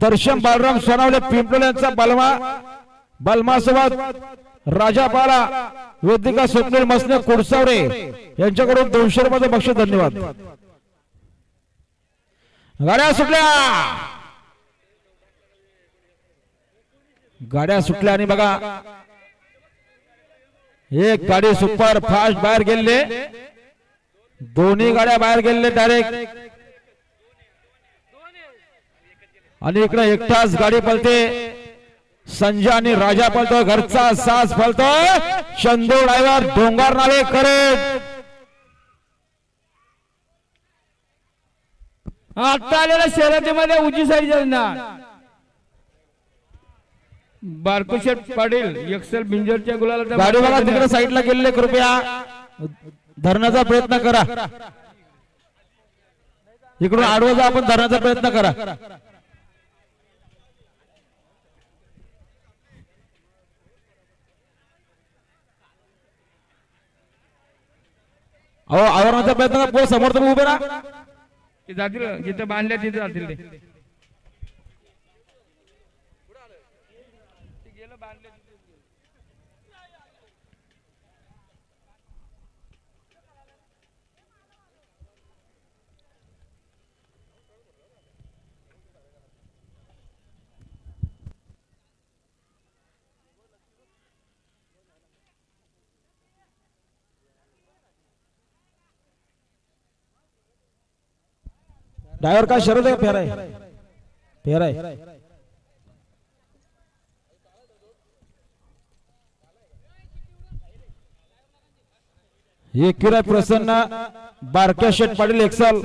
दर्शन बालराम सोनावले पिंपळ यांचा बलमा बलमासोबत राजा बाला वेदिका स्वप्नील मसने कुडसावडे यांच्याकडून दोनशे रुपयाचं बक्षीस धन्यवाद. गाड्या सुटल्या. गाड्या सुटल्या आणि बघा एक गाडी सुपर फास्ट बाहेर गेले दोन्ही गाड्या बाहेर गेले डायरेक्ट आणि इकडे एकटाच गाडी पलते. संजय आणि राजा पलतोय घरचा सास पलतोय चंदू ड्रायव्हर डोंगर नावे करे आता आलेल्या शर्यतीमध्ये उजी साईड बारकुशेट पाटील एक्सेल बिंजरच्या गुलाला गाडी बघा तिकडे साईडला गेलेले कृपया धरण्याचा प्रयत्न करा. इकडून आडवं आपण धरण्याचा प्रयत्न करा. अहो आवरणाचा प्रयत्न करा पोर समोर तुम्ही उभे राहा. ते जातील जिथे बांधल्या तिथे जातील ते. त्यावर काय शरद आहे फेराय फेराय फेर प्रसन्न बारक्या शेठ पाटील एक्सल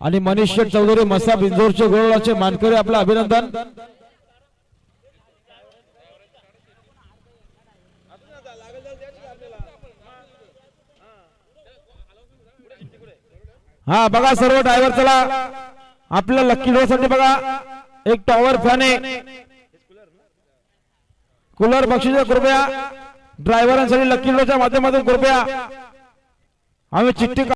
आणि मनीष शेठ चौधरी मसा बिंजोरचे गोळाचे मानकरी आपलं अभिनंदन. हा बघा सर्व ड्रायव्हर चला. आपल्या लक्की डोसाठी साठी बघा. एक टॉवर फॅन आहे. कूलर बक्षीस कृपया. ड्रायव्हरांसाठी लक्की ड्रॉच्या माध्यमातून कृपया. आम्ही चिठ्ठी